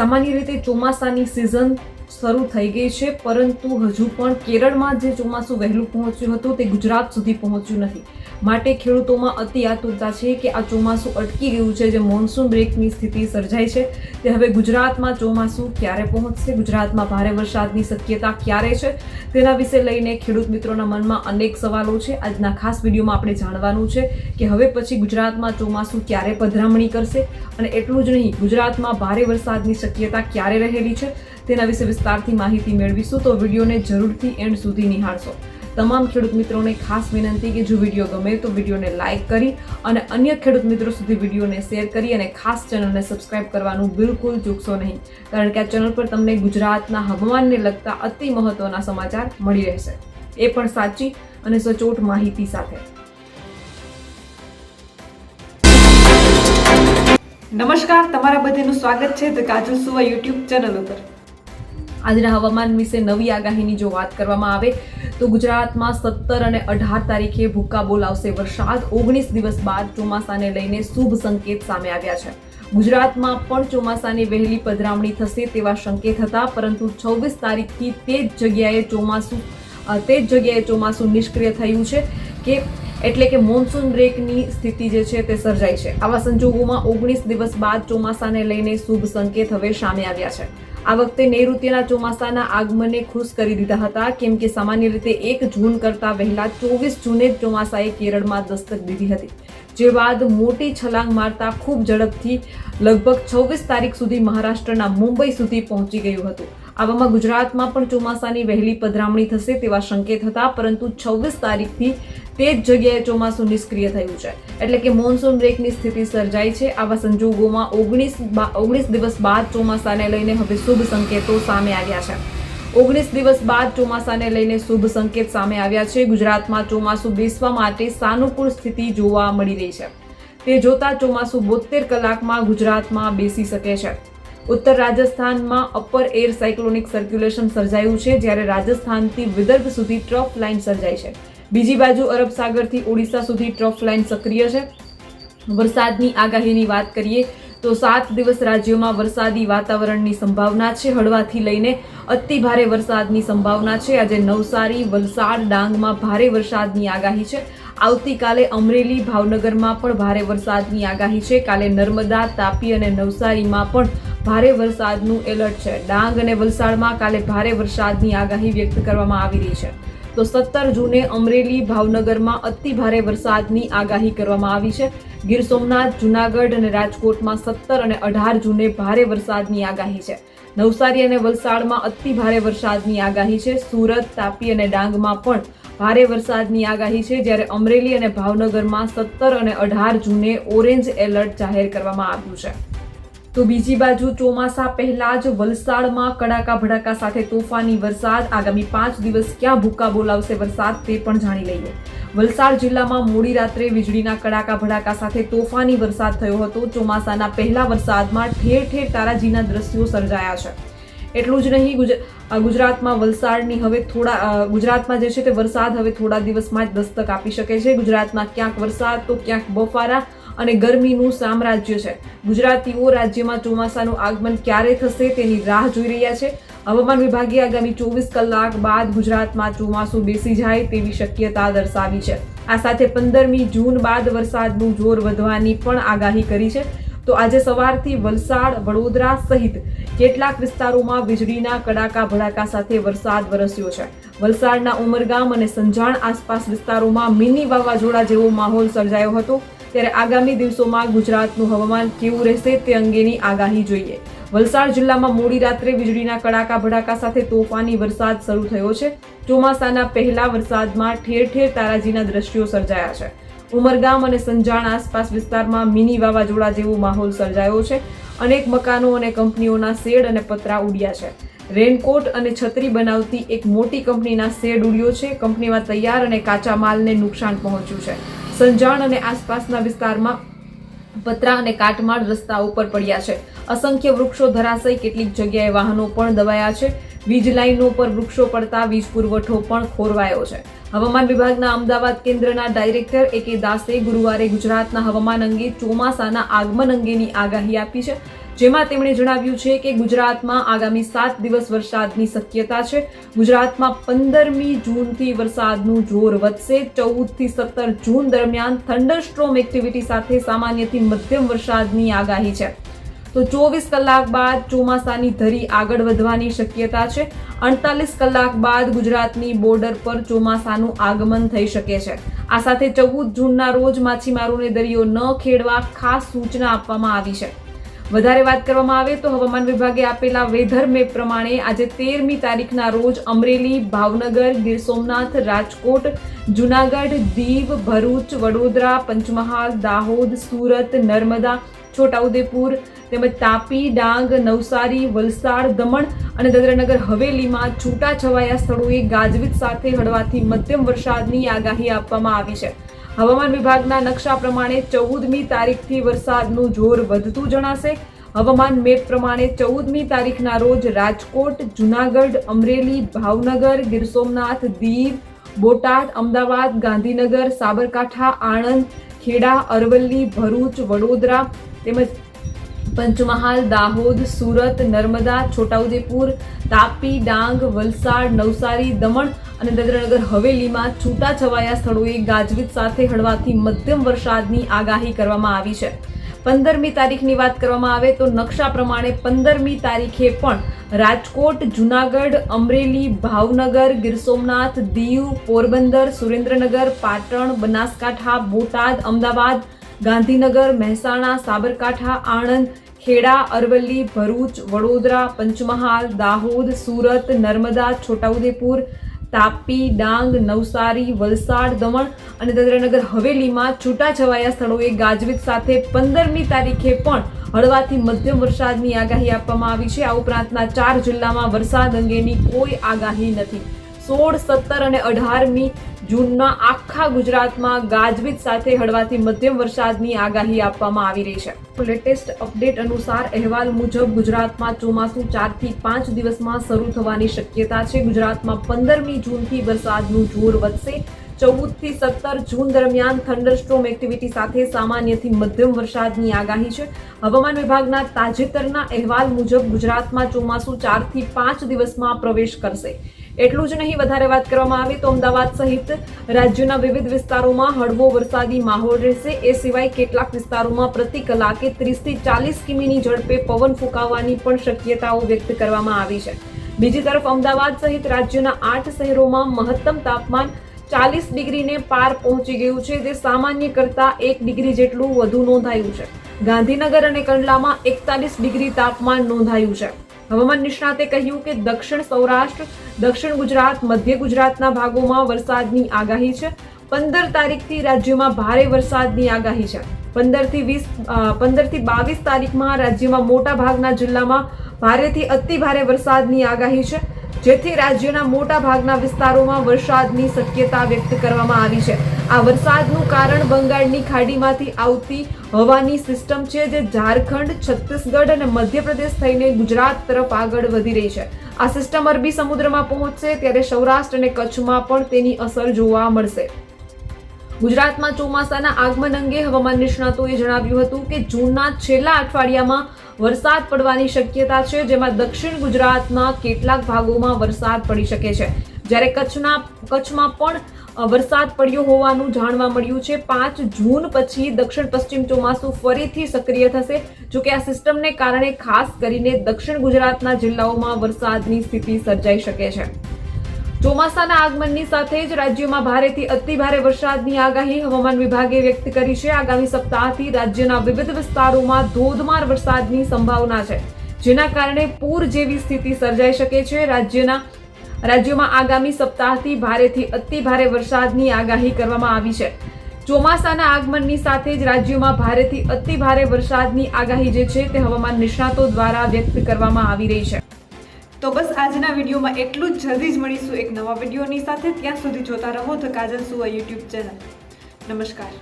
સામાન્ય રીતે ચોમાસાની સિઝન શરૂ થઈ ગઈ છે, પરંતુ હજુ પણ કેરળમાં જે ચોમાસું વહેલું પહોંચ્યું હતું તે ગુજરાત સુધી પહોંચ્યું નથી. માટે ખેડૂતોમાં અતિ આતુરતા છે કે આ ચોમાસું અટકી ગયું છે, જે મોન્સૂન બ્રેકની સ્થિતિ સર્જાઈ છે. તે હવે ગુજરાતમાં ચોમાસું ક્યારે પહોંચશે? ગુજરાતમાં ભારે વરસાદની શક્યતા ક્યારે છે? તેના વિશે લઈને ખેડૂત મિત્રોના મનમાં અનેક સવાલો છે. આજના ખાસ વિડીયોમાં આપણે જાણવાનું છે કે હવે પછી ગુજરાતમાં ચોમાસું ક્યારે પધરામણી કરશે? અને એટલું જ નહીં, ગુજરાતમાં ભારે વરસાદની શક્યતા ક્યારે રહેલી છે? તેના વિશે વિસ્તારથી માહિતી મેળવીશું તો વિડીયોને જરૂરથી એન્ડ સુધી નિહાળશો. તમામ ખેડૂત મિત્રોને ખાસ વિનંતી કે જો વીડિયો ગમે તો વિડીયોને લાઇક કરી અને અન્ય ખેડૂત મિત્રો સુધી વિડીયોને શેર કરી અને ખાસ ચેનલને સબસ્ક્રાઇબ કરવાનું બિલકુલ ચૂકશો નહીં. કારણ કે આ ચેનલ પર તમને ગુજરાતના હવામાનને લગતા અતિ મહત્વના સમાચાર મળી રહેશે. એ પણ સાચી અને સચોટ માહિતી સાથે. નમસ્કાર, તમારા બધાનું સ્વાગત છે ધ કાજલ સુવા યુટ્યુબ ચેનલ ઉપર. આજના હવામાન વિશે નવી આગાહીની જો વાત કરવામાં આવે તો ગુજરાતમાં સત્તર અને અઢાર તારીખે ભૂક્કા બોલાવશે વરસાદ. ઓગણીસ દિવસ બાદ ચોમાસાને લઈને શુભ સંકેત સામે આવ્યા છે. ગુજરાતમાં પણ ચોમાસાની વહેલી પધરામણી થશે તેવા સંકેત હતા, પરંતુ છવ્વીસ તારીખથી તે જ જગ્યાએ ચોમાસું તે જ જગ્યાએ ચોમાસું નિષ્ક્રિય થયું છે કે એટલે કે મોન્સૂન બ્રેકની સ્થિતિ જે છે તે સર્જાઈ છે. આવા સંજોગોમાં ઓગણીસ દિવસ બાદ ચોમાસાને લઈને શુભ સંકેત હવે સામે આવ્યા છે. આ વખતે નૈઋત્યના ચોમાસાના આગમને ખુશ કરી દીધા હતા, કેમ કે સામાન્ય રીતે એક જૂન કરતા વહેલા ચોવીસ જૂને જ ચોમાસાએ કેરળમાં દસ્તક દીધી હતી. જે બાદ મોટી છલાંગ મારતા ખૂબ ઝડપથી લગભગ છવ્વીસ તારીખ સુધી મહારાષ્ટ્રના મુંબઈ સુધી પહોંચી ગયું હતું. આવામાં ગુજરાતમાં પણ ચોમાસાની વહેલી પધરામણી થશે તેવા સંકેત હતા, પરંતુ છવ્વીસ તારીખથી તે જ જગ્યાએ ચોમાસું નિષ્ક્રિય થયું છે. એટલે કે મોન્સૂન બ્રેકની સ્થિતિ સર્જાઈ છે. આવા સંજોગોમાં ઓગણીસ ઓગણીસ દિવસ બાદ ચોમાસાને લઈને હવે શુભ સંકેતો સામે આવ્યા છે. ઓગણીસ દિવસ બાદ ચોમાસાને લઈને શુભ સંકેત સામે આવ્યા છે. ગુજરાતમાં ચોમાસું બેસવા માટે સાનુકૂળ સ્થિતિ જોવા મળી રહી છે. તે જોતા ચોમાસું બોતેર કલાકમાં ગુજરાતમાં બેસી શકે છે. ઉત્તર રાજસ્થાનમાં અપર એર સાયક્લોનિક સર્ક્યુલેશન સર્જાયું છે, જ્યારે રાજસ્થાનથી વિદર્ભ સુધી ટ્રફ લાઇન સર્જાઈ છે. બીજી બાજુ અરબ સાગરથી ઓડિશા સુધી ટ્રફ લાઇન સક્રિય છે. વરસાદની આગાહીની વાત કરીએ તો સાત દિવસ રાજ્યોમાં વરસાદી વાતાવરણની સંભાવના છે. હળવાથી લઈને અતિ ભારે વરસાદની સંભાવના છે. આજે નવસારી, વલસાડ, ડાંગમાં ભારે વરસાદની આગાહી છે. આવતીકાલે અમરેલી, ભાવનગરમાં પણ ભારે વરસાદની આગાહી છે. કાલે નર્મદા, તાપી અને નવસારીમાં પણ ભારે વરસાદનું એલર્ટ છે. ડાંગ અને વલસાડમાં કાલે ભારે વરસાદની આગાહી વ્યક્ત કરવામાં આવી રહી છે. તો સત્તર જૂને અમરેલી, ભાવનગરમાં અતિ ભારે વરસાદની આગાહી કરવામાં આવી છે. ગીર સોમનાથ, જુનાગઢ અને રાજકોટમાં સત્તર અને અઢાર જૂને ભારે વરસાદની આગાહી છે. નવસારી અને વલસાડમાં અતિ ભારે વરસાદની આગાહી છે. સુરત, તાપી અને ડાંગમાં પણ ભારે વરસાદની આગાહી છે. જ્યારે અમરેલી અને ભાવનગરમાં સત્તર અને અઢાર જૂને ઓરેન્જ એલર્ટ જાહેર કરવામાં આવ્યું છે. તો બીજી બાજુ ચોમાસા પહેલા જ વલસાડમાં કડાકા ભડાકા સાથે તોફાની વરસાદ. આગામી પાંચ દિવસ ક્યાં ભૂકા બોલાવશે વરસાદ તે પણ જાણી લઈએ. વલસાડ જિલ્લામાં મોડી રાત્રે વીજળીના કડાકા ભડાકા સાથે તોફાની વરસાદ થયો હતો. ચોમાસાના પહેલા વરસાદમાં ઠેર ઠેર તારાજીના દ્રશ્યો સર્જાયા છે. એટલું જ નહીં ગુજરાતમાં વલસાડની હવે થોડા ગુજરાતમાં જે છે તે વરસાદ હવે થોડા દિવસમાં જ દસ્તક આપી શકે છે. ગુજરાતમાં ક્યાંક વરસાદ તો ક્યાંક બફારા. અને ગરમીનું સામ્રાજ્ય છે. ગુજરાતીઓ રાજ્યમાં ચોમાસાનું આગમન ક્યારે થશે તેની રાહ જોઈ રહ્યા છે. હવામાન વિભાગે આગામી ચોવીસ કલાક બાદ ગુજરાતમાં ચોમાસું બેસી જાય તેવી શક્યતા દર્શાવી છે. આ સાથે પંદરમી જૂન બાદ વરસાદનું જોર વધવાની પણ આગાહી કરી છે. તો આજે સવારથી વલસાડ, વડોદરા સહિત કેટલાક વિસ્તારોમાં વીજળીના કડાકા ભડાકા સાથે વરસાદ વરસ્યો છે. વલસાડના ઉમરગામ અને સંજાણ આસપાસ વિસ્તારોમાં મિની વાવાઝોડા જેવો માહોલ સર્જાયો હતો. ત્યારે આગામી દિવસોમાં ગુજરાતનું હવામાન કેવું રહેશે તે અંગેની આગાહી જોઈએ. વલસાડ જિલ્લામાં મોડી રાત્રે વીજળીના કડાકા ભડાકા સાથે તોફાની વરસાદ શરૂ થયો છે. ચોમાસાના પહેલા વરસાદમાં ઠેર ઠેર તારાજીના દ્રશ્યો સર્જાયા છે. ઉમરગામ અને સંજાણ આસપાસ વિસ્તારમાં મિની વાવાઝોડા જેવો માહોલ સર્જાયો છે. અનેક મકાનો અને કંપનીઓના શેડ અને પતરા ઉડ્યા છે. રેનકોટ અને છત્રી બનાવતી એક મોટી કંપનીના શેડ ઉડ્યો છે. કંપનીમાં તૈયાર અને કાચા માલને નુકસાન પહોંચ્યું છે. સંજાણ અને આસપાસના વિસ્તારમાં પતરા અને કાટમાળ રસ્તા ઉપર પડ્યા છે. અસંખ્ય વૃક્ષો ધરાશય કેટલીક જગ્યાએ વાહનો પણ દબાયા છે. વીજ લાઈનો પર વૃક્ષો પડતા વીજ પુરવઠો પણ ખોરવાયો છે. હવામાન વિભાગના અમદાવાદ કેન્દ્રના ડાયરેક્ટર એ કે દાસે ગુરુવારે ગુજરાતના હવામાન અંગે ચોમાસાના આગમન અંગેની આગાહી આપી છે. જેમાં તેમણે જણાવ્યું છે કે ગુજરાતમાં આગામી સાત દિવસ વરસાદની શક્યતા છે. ગુજરાતમાં પંદરમી જૂનથી વરસાદનું જોર વધશે. ચૌદથી સત્તર જૂન દરમિયાન થંડરસ્ટ્રોમ એક્ટિવિટી સાથે સામાન્યથી મધ્યમ વરસાદની આગાહી છે. તો ચોવીસ કલાક બાદ ચોમાસાની ધરી આગળ વધવાની શક્યતા છે. અડતાલીસ કલાક બાદ ગુજરાતની બોર્ડર પર ચોમાસાનું આગમન થઈ શકે છે. આ સાથે ચૌદ જૂનના રોજ માછીમારોને દરિયો ન ખેડવા ખાસ સૂચના આપવામાં આવી છે. વધારે વાત કરવામાં આવે તો હવામાન વિભાગે આપેલા વેધર મેપ પ્રમાણે આજે તેરમી તારીખના રોજ અમરેલી, ભાવનગર, ગીર સોમનાથ, રાજકોટ, જુનાગઢ, દીવ, ભરૂચ, વડોદરા, પંચમહાલ, દાહોદ, સુરત, નર્મદા, છોટાઉદેપુર, તેમજ તાપી, ડાંગ, નવસારી, વલસાડ, દમણ અને દાદરાનગર, હવેલીમાં છૂટાછવાયા સ્થળોએ ગાજવીજ સાથે હળવાથી મધ્યમ વરસાદની આગાહી આપવામાં આવી છે. હવામાન વિભાગના નકશા પ્રમાણે ચૌદમી તારીખથી વરસાદનું જોર વધતું જણાશે. હવામાન મેપ પ્રમાણે ચૌદમી તારીખના રોજ રાજકોટ, જુનાગઢ, અમરેલી, ભાવનગર, ગીર સોમનાથ, દીવ, બોટાદ, અમદાવાદ, ગાંધીનગર, સાબરકાંઠા, આણંદ, ખેડા, અરવલ્લી, ભરૂચ, વડોદરા તેમજ પંચમહાલ, દાહોદ, સુરત, નર્મદા, છોટાઉદેપુર, તાપી, ડાંગ, વલસાડ, નવસારી, દમણ અને દાદરાનગર હવેલીમાં છૂટાછવાયા સ્થળોએ ગાજવીજ સાથે હળવાથી મધ્યમ વરસાદની આગાહી કરવામાં આવી છે. પંદરમી તારીખની વાત કરવામાં આવે તો નકશા પ્રમાણે પંદરમી તારીખે પણ રાજકોટ, જુનાગઢ, અમરેલી, ભાવનગર, ગીર સોમનાથ, દીવ, પોરબંદર, સુરેન્દ્રનગર, પાટણ, બનાસકાંઠા, બોટાદ, અમદાવાદ, ગાંધીનગર, મહેસાણા, સાબરકાંઠા, આણંદ, ખેડા, અરવલ્લી, ભરૂચ, વડોદરા, પંચમહાલ, દાહોદ, સુરત, નર્મદા, છોટાઉદેપુર તાપી, ડાંગ, નવસારી, વલસાડ, દમણ અને દાદરાનગર હવેલીમાં છૂટાછવાયા સ્થળોએ ગાજવીજ સાથે પંદરમી તારીખે પણ હળવાથી મધ્યમ વરસાદની આગાહી આપવામાં આવી છે. આ ઉપરાંતના ચાર જિલ્લામાં વરસાદ અંગેની કોઈ આગાહી નથી. સોળ, સત્તર અને અઢારમી જૂનના આખા ગુજરાતમાં ગાજવીજ સાથે હળવાથી મધ્યમ વરસાદની આગાહી આપવામાં આવી રહી છે. લેટેસ્ટ અપડેટ અનુસાર અહેવાલ મુજબ ગુજરાતમાં ચોમાસું ચારથી પાંચ દિવસમાં શરૂ થવાની શક્યતા છે. ગુજરાતમાં પંદરમી જૂનથી વરસાદનું જોર વધશે. ચૌદથી સત્તર જૂન દરમિયાન થંડરસ્ટ્રોમ એક્ટિવિટી સાથે સામાન્યથી મધ્યમ વરસાદની આગાહી છે. હવામાન વિભાગના તાજેતરના અહેવાલ મુજબ ગુજરાતમાં ચોમાસું ચારથી પાંચ દિવસમાં પ્રવેશ કરશે. એટલું જ નહીં, વધારે વાત કરવામાં આવે તો અમદાવાદ સહિત રાજ્યના વિવિધ વિસ્તારોમાં હળવો વરસાદી માહોલ રહેશે. એ સિવાય કેટલાક વિસ્તારોમાં પ્રતિ કલાકે ત્રીસથી ચાલીસ કિમીની ઝડપે પવન ફૂંકાવાની પણ શક્યતાઓ વ્યક્ત કરવામાં આવી છે. બીજી તરફ અમદાવાદ સહિત રાજ્યના આઠ શહેરોમાં મહત્તમ તાપમાન ચાલીસ ડિગ્રીને પાર પહોંચી ગયું છે, જે સામાન્ય કરતાં એક ડિગ્રી જેટલું વધુ નોંધાયું છે. ગાંધીનગર અને કંડલામાં એકતાલીસ ડિગ્રી તાપમાન નોંધાયું છે. હવામાન નિષ્ણાતે કહ્યું કે દક્ષિણ સૌરાષ્ટ્ર, દક્ષિણ ગુજરાત, મધ્ય ગુજરાતના ભાગોમાં વરસાદની આગાહી છે. પંદર તારીખથી રાજ્યમાં ભારે વરસાદની આગાહી છે. પંદરથી વીસ પંદરથી બાવીસ તારીખમાં રાજ્યમાં મોટા ભાગના જિલ્લામાં ભારેથી અતિ ભારે વરસાદની આગાહી છે. જેથી રાજ્યના મોટા ભાગના વિસ્તારોમાં વરસાદની શક્યતા વ્યક્ત કરવામાં આવી છે. આ વરસાદનું કારણ બંગાળની ખાડીમાંથી આવતી હવાની સિસ્ટમ છે જે ઝારખંડ, છત્તીસગઢ અને મધ્યપ્રદેશ થઈને ગુજરાત તરફ આગળ વધી રહી છે. આ સિસ્ટમ અરબી સમુદ્રમાં પહોંચશે ત્યારે સૌરાષ્ટ્ર અને કચ્છમાં પણ તેની અસર જોવા મળશે. ગુજરાતમાં ચોમાસાના આગમન અંગે હવામાન નિષ્ણાતોએ જણાવ્યું હતું કે જૂનના છેલ્લા અઠવાડિયામાં વરસાદ પડવાની શક્યતા છે, જેમાં દક્ષિણ ગુજરાતના કેટલાક ભાગોમાં વરસાદ પડી શકે છે. જ્યારે કચ્છના કચ્છમાં પણ વરસાદ પડ્યો હોવાનું જાણવા મળ્યું છે. પાંચ જૂન પછી દક્ષિણ પશ્ચિમ ચોમાસું ફરીથી સક્રિય થશે. જોકે આ સિસ્ટમને કારણે ખાસ કરીને દક્ષિણ ગુજરાતના જિલ્લાઓમાં વરસાદની સ્થિતિ સર્જાઈ શકે છે. ચોમાસાના આગમનની સાથે જ રાજ્યમાં ભારેથી અતિ ભારે વરસાદની આગાહી હવામાન વિભાગે વ્યક્ત કરી છે. આગામી સપ્તાહથી રાજ્યના વિવિધ વિસ્તારોમાં ધોધમાર વરસાદની સંભાવના છે. જેના કારણે પૂર જેવી સ્થિતિ સર્જાઈ શકે છે. રાજ્યના રાજ્યોમાં આગામી સપ્તાહથી ભારેથી અતિ ભારે વરસાદની આગાહી કરવામાં આવી છે. ચોમાસાના આગમનની સાથે જ રાજ્યોમાં ભારેથી અતિ ભારે વરસાદની આગાહી જે છે તે હવામાન નિષ્ણાતો દ્વારા વ્યક્ત કરવામાં આવી રહી છે. તો બસ આજના વિડીયોમાં એટલું જ. જલ્દી જ મળીશું એક નવા વિડીયોની સાથે. ત્યાં સુધી જોતા રહો ધ કાજલ સુવા યુટ્યુબ ચેનલ. નમસ્કાર.